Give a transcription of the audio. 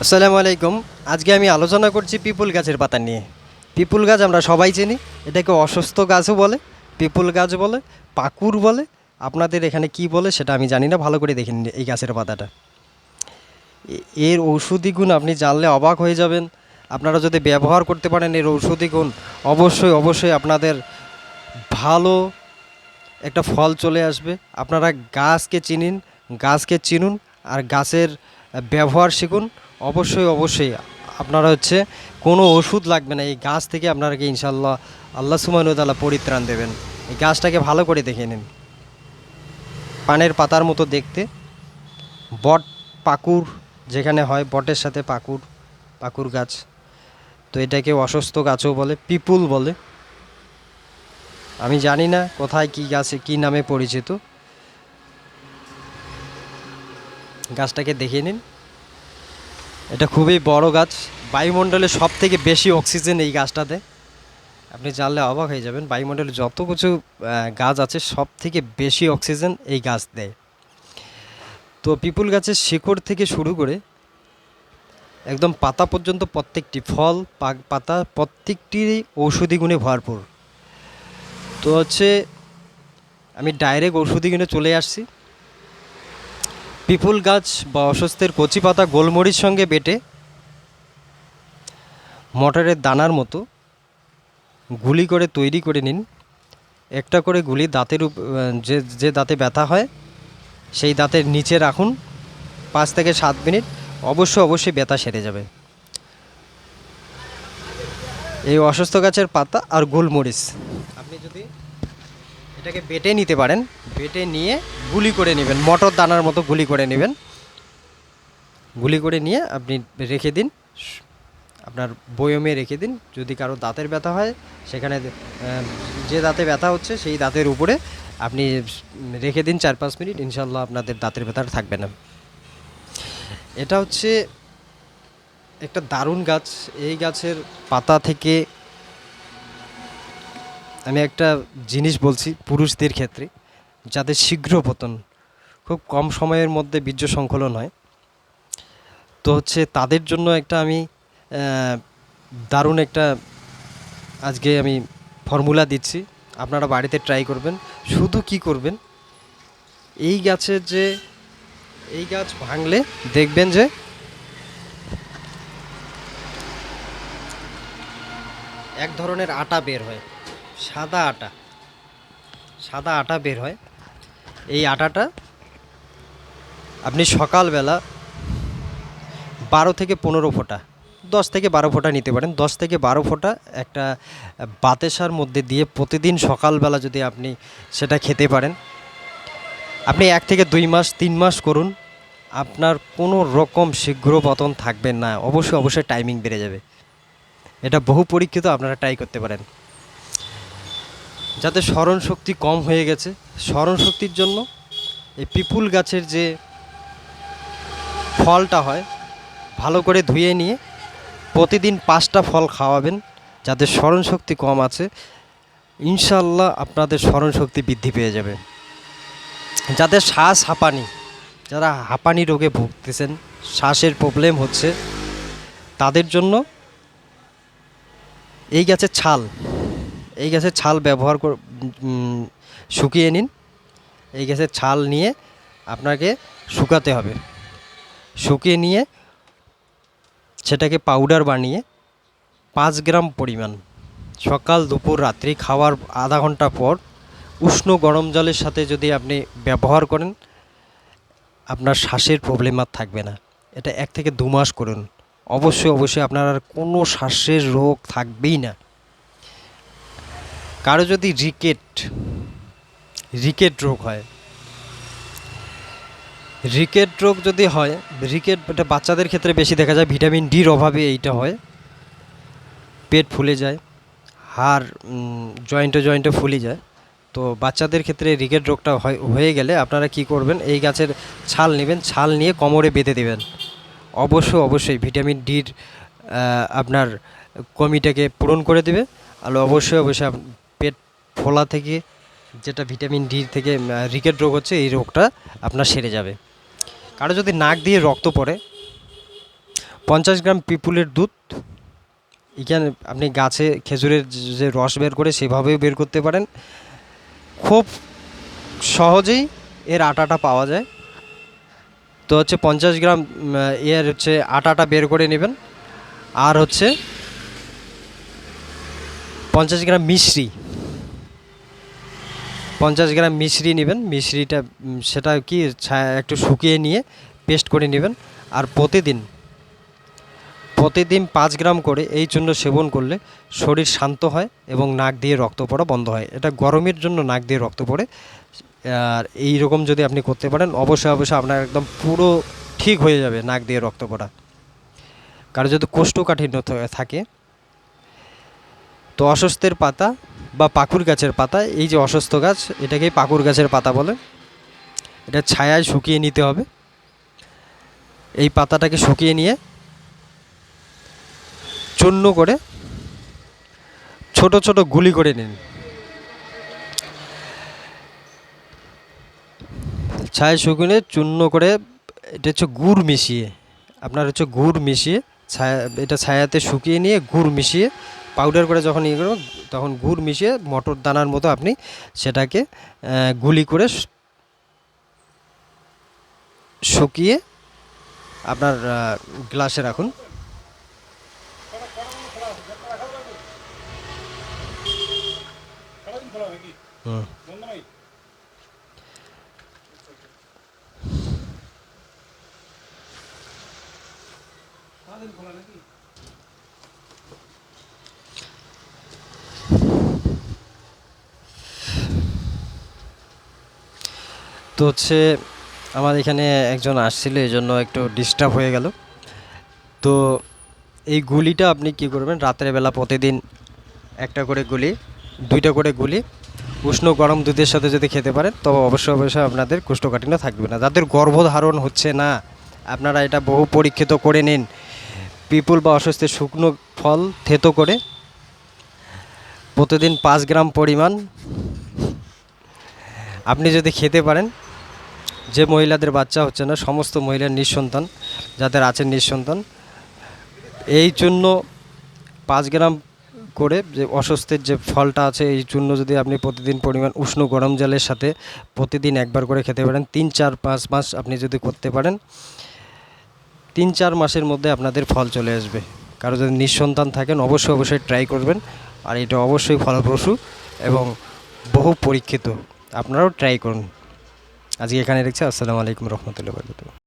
আসসালামু আলাইকুম। আজকে আমি আলোচনা করছি পিপুল গাছের পাতা নিয়ে। পিপুল গাছ আমরা সবাই চিনি, এটাকে অসুস্থ গাছও বলে, পিপুল গাছ বলে, পাকুর বলে, আপনাদের এখানে কি বলে সেটা আমি জানি না, ভালো করে দেখে নিন এই গাছের পাতাটা। এর ঔষধি গুণ আপনি জানলে অবাক হয়ে যাবেন। আপনারা যদি ব্যবহার করতে পারেন এর ঔষধি গুণ, অবশ্যই অবশ্যই আপনাদের ভালো একটা ফল চলে আসবে। আপনারা গাছকে চিনিন, গাছকে চিনুন, আর গাছের ব্যবহার শিখুন অবশ্যই অবশ্যই। আপনারা হচ্ছে কোনো ওষুধ লাগবে না, এই গাছ থেকে আপনারাকে ইনশাল্লাহ আল্লাহ সুমানুতালা পরিত্রাণ দেবেন। এই গাছটাকে ভালো করে দেখে নিন। পানের পাতার মতো দেখতে। বট পাকুর যেখানে হয়, বটের সাথে পাকুর পাকুর গাছ। তো এটাকে অসুস্থ গাছও বলে, পিপুল বলে। আমি জানি না কোথায় কি গাছে, কি নামে পরিচিত। গাছটাকে দেখে নিন। এটা খুবই বড় গাছ। বায়ুমণ্ডলে সব থেকে বেশি অক্সিজেন এই গাছটাতে আপনি জানলে অবাক হয়ে যাবেন, বায়ুমণ্ডলে যত কিছু গাছ আছে সব থেকে বেশি অক্সিজেন এই গাছ দেয়। তো পিপুল গাছের শিকড় থেকে শুরু করে একদম পাতা পর্যন্ত প্রত্যেকটি ফল পাতা প্রত্যেকটি ঔষধি গুণে ভরপুর। তো হচ্ছে, আমি ডাইরেক্ট ওষুধি কিনে চলে আসছি। পিপুল গাছ বা অসুস্থের কচি পাতা গোলমরিচ সঙ্গে বেটে মটরের দানার মতো গুলি করে তৈরি করে নিন। একটা করে গুলি দাঁতের যে যে দাঁতে ব্যথা হয়, সেই দাঁতের নিচে রাখুন। পাঁচ থেকে সাত মিনিট অবশ্যই অবশ্যই ব্যথা সেরে যাবে। এই অসুস্থ গাছের পাতা আর গোলমরিচ। আপনি যদি এটাকে বেটে নিতে পারেন। বেটে নিয়ে গুলি করে নেবেন। মটর দানার মতো গুলি করে নেবেন। গুলি করে নিয়ে আপনি রেখে দিন। আপনার বয়মে রেখে দিন। যদি কারও দাঁতের ব্যথা হয়, সেখানে যে দাঁতে ব্যথা হচ্ছে, সেই দাঁতের উপরে আপনি রেখে দিন চার পাঁচ মিনিট। ইনশাল্লাহ আপনাদের দাঁতের ব্যথা থাকবে না। এটা হচ্ছে একটা দারুণ গাছ। এই গাছের পাতা থেকে আমি একটা জিনিস বলছি পুরুষদের ক্ষেত্রে, যাদের শীঘ্র পতন, খুব কম সময়ের মধ্যে বীর্য সংকলন হয়, তো হচ্ছে তাদের জন্য একটা আমি দারুণ একটা আজকে আমি ফর্মুলা দিচ্ছি। আপনারা বাড়িতে ট্রাই করবেন। শুধু কি করবেন? এই গাছের যে, এই গাছ ভাঙলে দেখবেন যে, এক ধরনের আটা বের হয়। সাদা আটা। সাদা আটা বের হয়। এই আটাটা আপনি সকালবেলা বারো থেকে পনেরো ফোঁটা, দশ থেকে বারো ফোঁটা নিতে পারেন। দশ থেকে বারো ফোঁটা একটা বাতেসার মধ্যে দিয়ে প্রতিদিন সকালবেলা যদি আপনি সেটা খেতে পারেন, আপনি এক থেকে দুই মাস, তিন মাস করুন। আপনার কোনো রকম শীঘ্র পতন থাকবেন না। অবশ্যই অবশ্যই টাইমিং বেড়ে যাবে। এটা বহু পরীক্ষিত আপনারা ট্রাই করতে পারেন। যাতে স্মরণ শক্তি কম হয়ে গেছে। স্মরণ শক্তির জন্য এই পিপুল গাছের যে ফলটা হয়, ভালো করে ধুয়ে নিয়ে প্রতিদিন পাঁচটা ফল খাওয়াবেন যাদের স্মরণ শক্তি কম আছে। ইনশাল্লাহ আপনাদের স্মরণ শক্তি বৃদ্ধি পেয়ে যাবে। যাদের শ্বাস হাঁপানি, যারা হাঁপানি রোগে ভুগতেছেন, শ্বাসের প্রবলেম হচ্ছে, তাদের জন্য এই গাছের ছাল এই গাছের ছাল ব্যবহার কর শুকিয়ে নিন। এই গাছের ছাল নিয়ে আপনাকে শুকাতে হবে। শুকিয়ে নিয়ে সেটাকে পাউডার বানিয়ে পাঁচ গ্রাম পরিমাণ সকাল, দুপুর, রাত্রি খাওয়ার আধা ঘণ্টা পর উষ্ণ গরম জলের সাথে যদি আপনি ব্যবহার করেন, আপনার শ্বাসের প্রবলেম আর থাকবে না। এটা এক থেকে দু মাস করুন। অবশ্যই অবশ্যই আপনার আর কোনো শ্বাসের রোগ থাকবেই না। কারও যদি রিকেট রিকেট রোগ হয়, রিকেট রোগ যদি হয়, রিকেট এটা বাচ্চাদের ক্ষেত্রে বেশি দেখা যায়, ভিটামিন ডির অভাবে এইটা হয়, পেট ফুলে যায়, হাড় জয়েন্টে জয়েন্টে ফুলে যায়, তো বাচ্চাদের ক্ষেত্রে রিকেট রোগটা হয় গেলে আপনারা কি করবেন, এই গাছের ছাল নেবেন, ছাল নিয়ে কোমরে বেঁধে দেবেন। অবশ্যই অবশ্যই ভিটামিন ডির আপনার কমিটাকে পূরণ করে দেবে, আর অবশ্যই অবশ্যই ফোলা থেকে যেটা ভিটামিন ডি থেকে রিকেট রোগ হচ্ছে, এই রোগটা আপনার সেরে যাবে। কারও যদি নাক দিয়ে রক্ত পড়ে, পঞ্চাশ গ্রাম পিপুলের দুধ, এখানে আপনি গাছে খেজুরের যে- রস বের করে সেভাবেও বের করতে পারেন। খুব সহজেই এর আটাটা পাওয়া যায়। তো হচ্ছে পঞ্চাশ গ্রাম এর হচ্ছে আটাটা বের করে নেবেন। আর হচ্ছে পঞ্চাশ গ্রাম মিশ্রি পঞ্চাশ গ্রাম মিশ্রি নেবেন। মিশ্রিটা সেটা কি একটু শুকিয়ে নিয়ে পেস্ট করে নেবেন। আর প্রতিদিন প্রতিদিন পাঁচ গ্রাম করে এই চূর্ণ সেবন করলে শরীর শান্ত হয় এবং নাক দিয়ে রক্ত পড়া বন্ধ হয়। এটা গরমের জন্য নাক দিয়ে রক্ত পড়ে। আর এই রকম যদি আপনি করতে পারেন, অবশ্যই অবশ্যই আপনার একদম পুরো ঠিক হয়ে যাবে নাক দিয়ে রক্ত পড়া। কারও যদি কোষ্ঠকাঠিন্য থাকে তো অসুস্থের পাতা বা পাকুর গাছের পাতা, এই যে অসুস্থ গাছ, এটাকেই পাকুর গাছের পাতা বলে। এটা ছায়ায় শুকিয়ে নিতে হবে। এই পাতাটাকে শুকিয়ে নিয়ে চূর্ণ করে ছোট ছোট গুলি করে নিন। ছায় শুকিয়ে চূর্ণ করে, এটা হচ্ছে গুড় মিশিয়ে, আপনার হচ্ছে গুড় মিশিয়ে, ছায়া, এটা ছায়াতে শুকিয়ে নিয়ে গুড় মিশিয়ে পাউডার করে যখন ইয়ে করবেন তখন গুড় মিশিয়ে মটর দানার মতো আপনি সেটাকে গুলি করে শুকিয়ে আপনার গ্লাসে রাখুন। হুম। তো হচ্ছে আমার এখানে একজন আসছিল এই জন্য একটু ডিস্টার্ব হয়ে গেল। তো এই গুলিটা আপনি কি করবেন? রাতের বেলা প্রতিদিন একটা করে গুলি, দুইটা করে গুলি, উষ্ণ গরম দুধের সাথে যদি খেতে পারেন, তবে অবশ্যই অবশ্যই আপনাদের কোষ্ঠকাঠিন্য থাকবে না। যাদের গর্ভধারণ হচ্ছে না, আপনারা এটা বহু পরীক্ষিত করে নিন। পিপুল বা অস্বস্তির শুকনো ফল থেতো করে প্রতিদিন পাঁচ গ্রাম পরিমাণ আপনি যদি খেতে পারেন, যে মহিলাদের বাচ্চা হচ্ছে না, সমস্ত মহিলার নিঃসন্তান, যাদের আছে নিঃসন্তান, এই জন্য পাঁচ গ্রাম করে যে অস্বস্তির যে ফলটা আছে, এই চূর্ণ যদি আপনি প্রতিদিন পরিমাণ উষ্ণ গরম জলের সাথে প্রতিদিন একবার করে খেতে পারেন, তিন, চার, পাঁচ মাস আপনি যদি করতে পারেন, তিন, চার মাসের মধ্যে আপনাদের ফল চলে আসবে। কারও যদি নিঃসন্তান থাকেন, অবশ্যই অবশ্যই ট্রাই করবেন। আর এটা অবশ্যই ফলপ্রসূ এবং বহু পরীক্ষিত। আপনারাও ট্রাই করুন। আজকে এখানে দেখছি আসসালামু আলাইকুম রহমতুল্লাহ